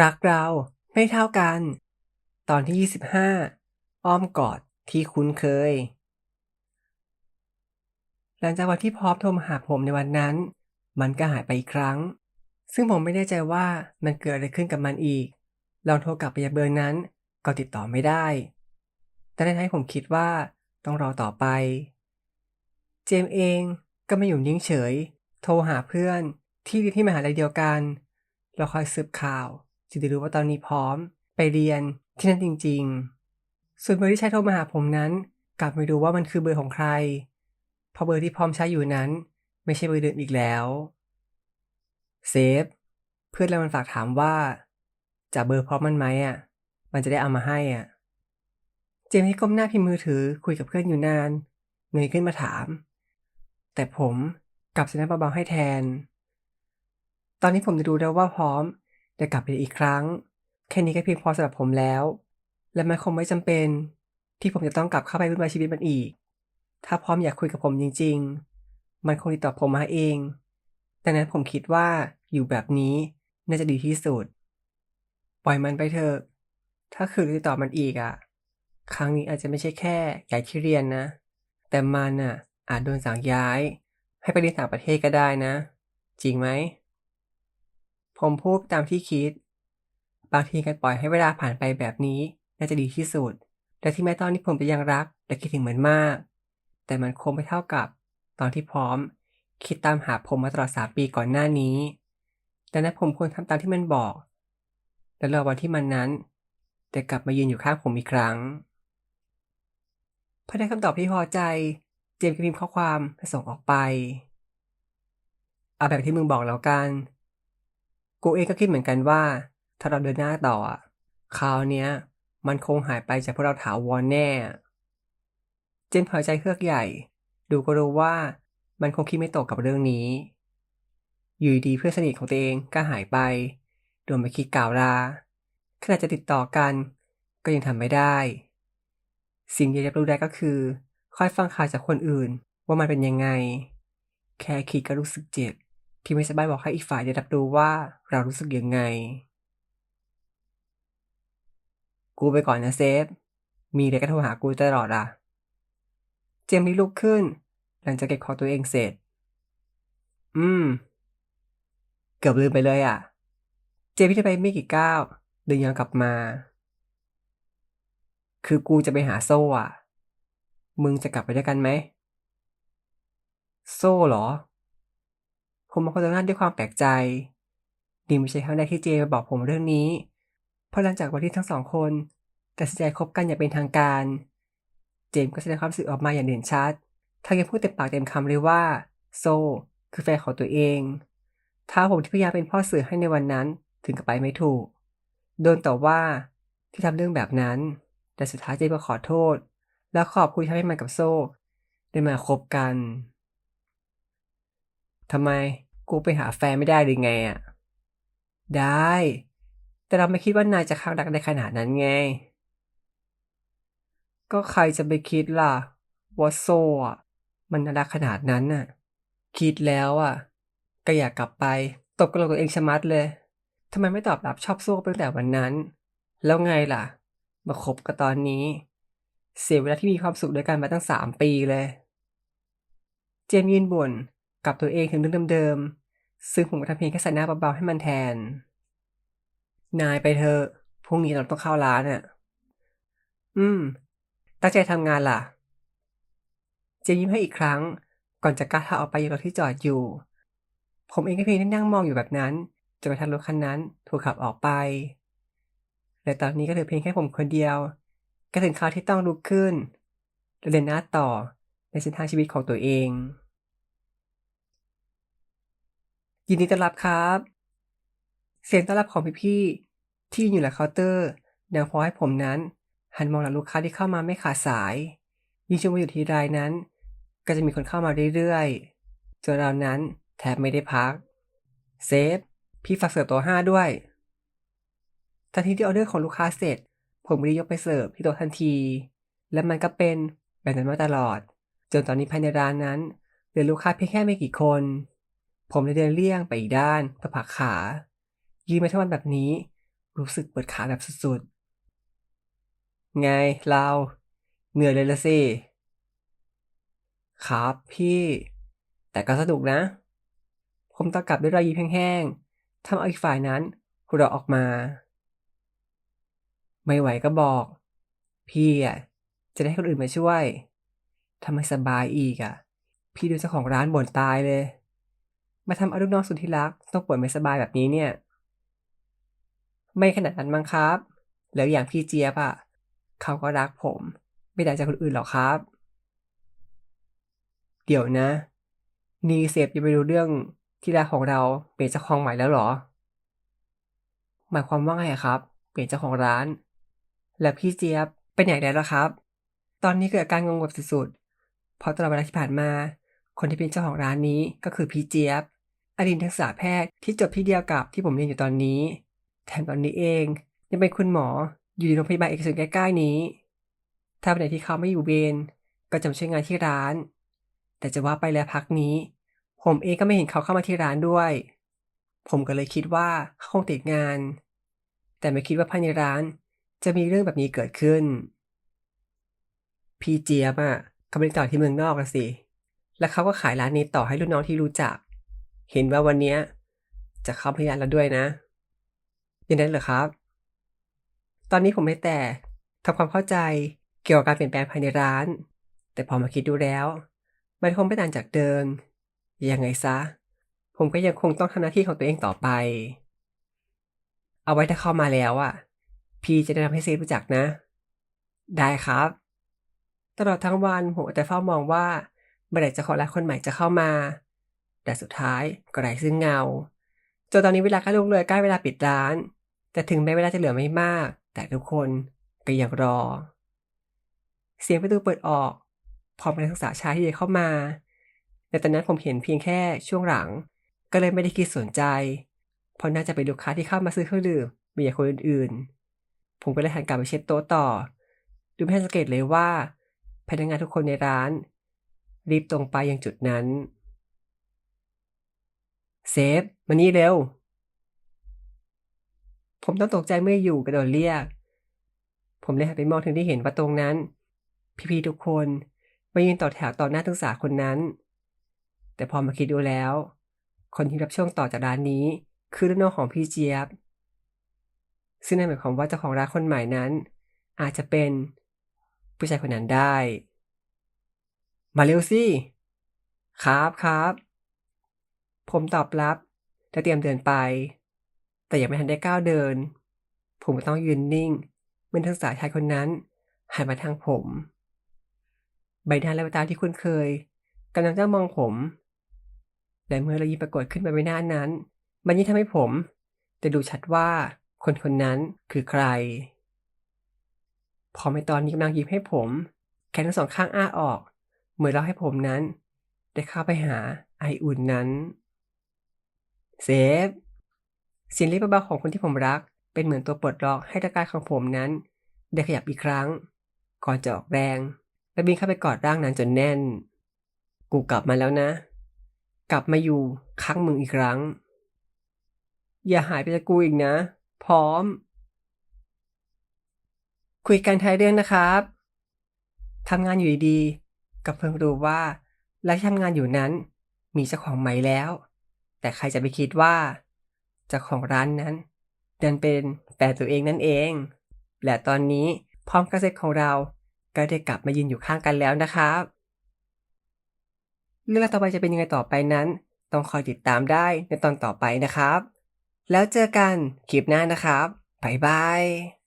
รักเราไม่เท่ากัน ตอนที่ 25 อ้อมกอดที่คุ้นเคย หลังจากวันที่พรอมโทรมาหาผมในวันนั้น มันก็หายไปอีกครั้ง ซึ่งผมไม่แน่ใจว่ามันเกิดอะไรขึ้นกับมันอีก ลองโทรกลับไปยังเบอร์นั้นก็ติดต่อไม่ได้ แต่นั่นให้ผมคิดว่าต้องรอต่อไป เจมส์เองก็ไม่อยู่นิ่งเฉย โทรหาเพื่อนที่เรียนที่มหาลัยเดียวกัน เราคอยสืบข่าว จึงได้รู้ว่าตอนนี้พร้อมไปเรียนที่นั่นจริง ๆ ส่วนเบอร์ที่ใช้โทรมาหาผมนั้น กลับไม่รู้ว่ามันคือเบอร์ของใคร เพราะเบอร์ที่พร้อมใช้อยู่นั้น ไม่ใช่เบอร์เดิมอีกแล้วเซฟเพื่อนเรามันฝากถามว่าจะเบอร์พร้อมมันไหมอะ มันจะได้เอามาให้อะ เจมส์ให้ก้มหน้าพิมพ์มือถือคุยกับเพื่อนอยู่นานเงยขึ้นมาถาม แต่ผมกลับแสดงเบาๆให้แทน ตอนนี้ผมจะดูแล้วว่าพร้อม แต่กลับไปอีกครั้ง แค่นี้ก็เพียงพอสำหรับผมแล้ว และมันคงไม่จำเป็น ที่ผมจะต้องกลับเข้าไปวุ่นวายชีวิตมันอีก ถ้าพร้อมอยากคุยกับผมจริง ๆ มันคงติดต่อผมมาเอง ดังนั้นผมคิดว่าอยู่แบบนี้น่าจะดีที่สุด ปล่อยมันไปเถอะ ถ้าคืนติดต่อมันอีกอะ่ะ ครั้งนี้อาจจะไม่ใช่แค่ย้ายที่เรียนนะ แต่มันอะอาจโดนสั่งย้าย ให้ไปเรียนต่างประเทศก็ได้นะ จริงไหม ผมพูดตามที่คิด บางทีการปล่อยให้เวลาผ่านไปแบบนี้น่าจะดีที่สุด และที่แม้ตอนนี้ผมจะยังรัก และคิดถึงเหมือนมาก แต่มันคงไม่เท่ากับ ตอนที่พร้อม คิดตามหาผมมาตลอดสามปีก่อนหน้านี้ดังนั้นผมควรทำตามที่มันบอก และรอวันที่มันนั้นจะกลับมายืนอยู่ข้างผมอีกครั้งพอได้คำตอบที่พอใจ เจมส์ก็พิมพ์ข้อความและส่งออกไป เอาแบบที่มึงบอกแล้วกัน กูเองก็คิดเหมือนกันว่า ถ้าเราเดินหน้าต่ออะคราวเนี้ย มันคงหายไปจากพวกเราถาวรแน่ เจนพอใจเฮือกใหญ่ ดูก็รู้ว่ามันคงคิดไม่ตกกับเรื่องนี้ อยู่ดีเพื่อนสนิทของตัวเองก็หายไปโดนไปคิดกล่าวลาขณะจะติดต่อกันก็ยังทำไม่ได้ สิ่งที่จะรู้ได้ก็คือค่อยฟังข่าวจากคนอื่นว่ามันเป็นยังไง แค่คิดก็รู้สึกเจ็บ ที่ไม่สบายบอกให้อีกฝ่ายได้รับรู้ว่าเรารู้สึกยังไง กูไปก่อนนะเซฟ มีอะไรก็โทรหากูตลอดอะ เจมส์รีบลุกขึ้น หลังจากเก็บขอตัวเองเสร็จ อืม เกือบลืมไปเลยอะ เจมส์ที่ไปไม่กี่ก้าวเดินย้อนกลับมา คือกูจะไปหาโซ่อะ มึงจะกลับไปด้วยกันไหม โซ่เหรอ ผมมองคนตรงนั้นด้วยความแปลกใจ นี่ไม่ใช่ครั้งแรกที่เจมาบอกผมเรื่องนี้ เพราะหลังจากวันที่ทั้งสองคนตัดสินใจคบกันอย่างเป็นทางการ เจมก็แสดงความรู้สึกออกมาอย่างเด่นชัดทั้งยังพูดเต็มปากเต็มคำเลยว่า โซ คือแฟนของตัวเอง ถ้าผมที่พยายามเป็นพ่อสื่อให้ในวันนั้นถึงกับไปไม่ถูก โดนต่อว่าที่ทำเรื่องแบบนั้น แต่สุดท้ายเจมก็ขอโทษ แล้วขอบคุณที่ทำให้มันกับโซ่ได้มาคบกัน ทำไมกูไปหาแฟนไม่ได้หรือไงอะ ได้ แต่เราไม่คิดว่านายจะข้างรักได้ขนาดนั้นไง ก็ใครจะไปคิดล่ะว่าโซ่อะมันน่ารักขนาดนั้นน่ะ คิดแล้วอะ ก็อยากกลับไป ตบกระโหลกตัวเองชะมัดเลยทำไมไม่ตอบรับชอบโซ่ตั้งแต่วันนั้น แล้วไงล่ะ มาคบกันตอนนี้ เสียเวลาที่มีความสุขด้วยกันมาตั้งสามปีเลย เจมยืนบ่น กับตัวเองถึงเรื่องเดิมๆ ซึ่งผมก็ทำเพียงแค่ใส่หน้าเบาๆให้มันแทน นายไปเถอะ พรุ่งนี้เราต้องเข้าร้านอะ อืม ตั้งใจทำงานล่ะ เจยิ้มให้อีกครั้ง ก่อนจะก้าวเท้าออกไปยังรถที่จอดอยู่ ผมเองก็เพียงนั่งมองอยู่แบบนั้นจนกระทั่งรถคันนั้นถูกขับออกไป และตอนนี้ก็เหลือเพียงแค่ผมคนเดียว ก็ถึงคราวที่ต้องลุกขึ้นและเดินหน้าต่อในเส้นทางชีวิตของตัวเอง ยินดีต้อนรับครับ เสียงต้อนรับของพี่ๆที่ยืนอยู่หลังเคาน์เตอร์ดังพอให้ผมนั้น หันมองหลังลูกค้าที่เข้ามาไม่ขาดสาย ยิ่งช่วงมาอยู่ทีไรนั้น ก็จะมีคนเข้ามาเรื่อยๆจนเรานั้นแทบไม่ได้พัก เซฟ พี่ฝากเสิร์ฟตัวห้าด้วย ทันทีที่ออเดอร์ของลูกค้าเสร็จ ผมรีบยกไปเสิร์ฟที่โต๊ะทันที และมันก็เป็นแบบนั้นมาตลอด จนตอนนี้ภายในร้านนั้นเหลือลูกค้าเพียงแค่ไม่กี่คน ผมเลยเดินเลี่ยงไปอีกด้านเพื่อผักขา ยืนมาทั้งวันแบบนี้ รู้สึกปวดขาแบบสุดๆ ไงเราเหนื่อยเลยละสิ ครับพี่ แต่ก็สนุกนะ ผมตอบกลับด้วยรอยยิ้มแห้งๆทำเอาอีกฝ่ายนั้นหัวเราะออกมา ไม่ไหวก็บอก พี่อะจะได้คนอื่นมาช่วยทำไมสบายอีกอะ พี่ดูเจ้าของร้านบ่นตายเลย มาทำเอาลูกน้องสุดที่รักต้องป่วยไม่สบายแบบนี้เนี่ย ไม่ขนาดนั้นมั้งครับ แล้วอย่างพี่เจี๊ยบอะเขาก็รักผม ไม่ได้จากคนอื่นหรอกครับ เดี๋ยวนะ นีเซฟยังไม่รู้เรื่องที่รักของเราเปลี่ยนเจ้าของใหม่แล้วหรอ หมายความว่าไงครับ เปลี่ยนเจ้าของร้าน แล้วพี่เจี๊ยบไปไหนแล้วล่ะครับ ตอนนี้เกิดอาการงงแบบสุดๆเพราะตลอดเวลาที่ผ่านมา คนที่เป็นเจ้าของร้านนี้ก็คือพี่เจี๊ยบ ดีตนักษาแพทย์ที่จบที่เดียวกับที่ผมเรียนอยู่ตอนนี้ แถมตอนนี้เองยังเป็นคุณหมออยู่ในโรงพยาบาลเอกชนใกล้ๆนี้ ถ้าวันไหนที่เขาไม่อยู่เวรก็จะมาช่วยงานที่ร้าน แต่จะว่าไปแล้วพักนี้ ผมเองก็ไม่เห็นเขาเข้ามาที่ร้านด้วย ผมก็เลยคิดว่าเขาคงติดงาน แต่ไม่คิดว่าภายในร้านจะมีเรื่องแบบนี้เกิดขึ้น พี่เจี๊ยบอะเขาไปต่อที่เมืองนอกละสิ แล้วเขาก็ขายร้านนี้ต่อให้รุ่นน้องที่รู้จัก เห็นว่าวันนี้จะเข้าพยานแล้วด้วยนะยังนั้เหรอครับ ตอนนี้ผมได้แต่ทำความเข้าใจเกี่ยวกับการเปลี่ยนแปลงภายในร้าน แต่พอมาคิดดูแล้ว มันคงไม่ต่างจากเดิม ยังไงซะ ผมก็ยังคงต้องทำหน้าที่ของตัวเองต่อไป เอาไว้ถ้าเข้ามาแล้วอะ พี่จะแนะนำให้เซฟรู้จักนะ ได้ครับ ตลอดทั้งวันผมแต่เฝ้ามองว่าเมื่อไหร่จะขอร้านคนใหม่จะเข้ามา แต่สุดท้ายก็ไร้ซึ่งเงา จนตอนนี้เวลาใกล้ลุกเลยใกล้เวลาปิดร้าน แต่ถึงแม้เวลาจะเหลือไม่มาก แต่ทุกคนก็ยังรอ เสียงประตูเปิดออก พร้อมกับนักศึกษาชายที่เดินเข้ามา แต่ตอนนั้นผมเห็นเพียงแค่ช่วงหลัง ก็เลยไม่ได้คิดสนใจ เพราะน่าจะเป็นลูกค้าที่เข้ามาซื้อเครื่องดื่มไม่อย่างคนอื่นๆ ผมก็เลยหันกลับไปเช็ดโต๊ะต่อ ดูไม่ทันสังเกตเลยว่าพนักงานทุกคนในร้าน รีบตรงไปยังจุดนั้น เซฟมานี่เร็ว ผมต้องตกใจเมื่ออยู่กระโดดเรียก ผมเลยหันไปมองถึงที่เห็นว่าตรงนั้น พี่ๆทุกคนมายืนต่อแถวต่อหน้านักศึกษาคนนั้น แต่พอมาคิดดูแล้ว คนที่รับช่วงต่อจากร้านนี้ คือรุ่นน้องของพี่เจี๊ยบ ซึ่งนั่นหมายความว่าเจ้าของร้านคนใหม่นั้น อาจจะเป็นผู้ชายคนนั้นได้ มาเร็วสิ ครับครับ ผมตอบรับและเตรียมเดินไป แต่ยังไม่ทันได้ก้าวเดิน ผมก็ต้องยืนนิ่งเมื่อทั้งสายชายคนนั้นหันมาทางผม ใบหน้าและแววตาที่คุ้นเคยกำลังจ้องมองผมและเมื่อรอยยิ้มปรากฏขึ้นบนใบหน้านั้น มันยิ่งทำให้ผมจะดูชัดว่าคนคนนั้นคือใคร พอในตอนนี้กำลังยิ้มให้ผม แขนทั้งสองข้างอ้าออก เหมือนเราให้ผมนั้น ได้เข้าไปหาไออุ่นนั้น เซฟเสียงเรียกเบาๆของคนที่ผมรัก เป็นเหมือนตัวปลดล็อกให้ร่างกายของผมนั้น ได้ขยับอีกครั้ง ก่อนจะออกแรง และบินเข้าไปกอดร่างนั้นจนแน่น กูกลับมาแล้วนะ กลับมาอยู่ข้างมึงอีกครั้ง อย่าหายไปจากกูอีกนะ พร้อม คุยกันท้ายเรื่องนะครับทำงานอยู่ดีๆก็เพิ่งรู้ว่าร้านที่ทำงานอยู่นั้นมีเจ้าของใหม่แล้ว แต่ใครจะไปคิดว่าเจ้าของร้านนั้นดันเป็นแฟนตัวเองนั่นเอง และตอนนี้พร้อมกระเซ็ตของเราก็ได้กลับมายืนอยู่ข้างกันแล้วนะครับ เรื่องราวต่อไปจะเป็นยังไงต่อไปนั้น ต้องคอยติดตามได้ในตอนต่อไปนะครับ แล้วเจอกันคลิปหน้านะครับบ๊ายบาย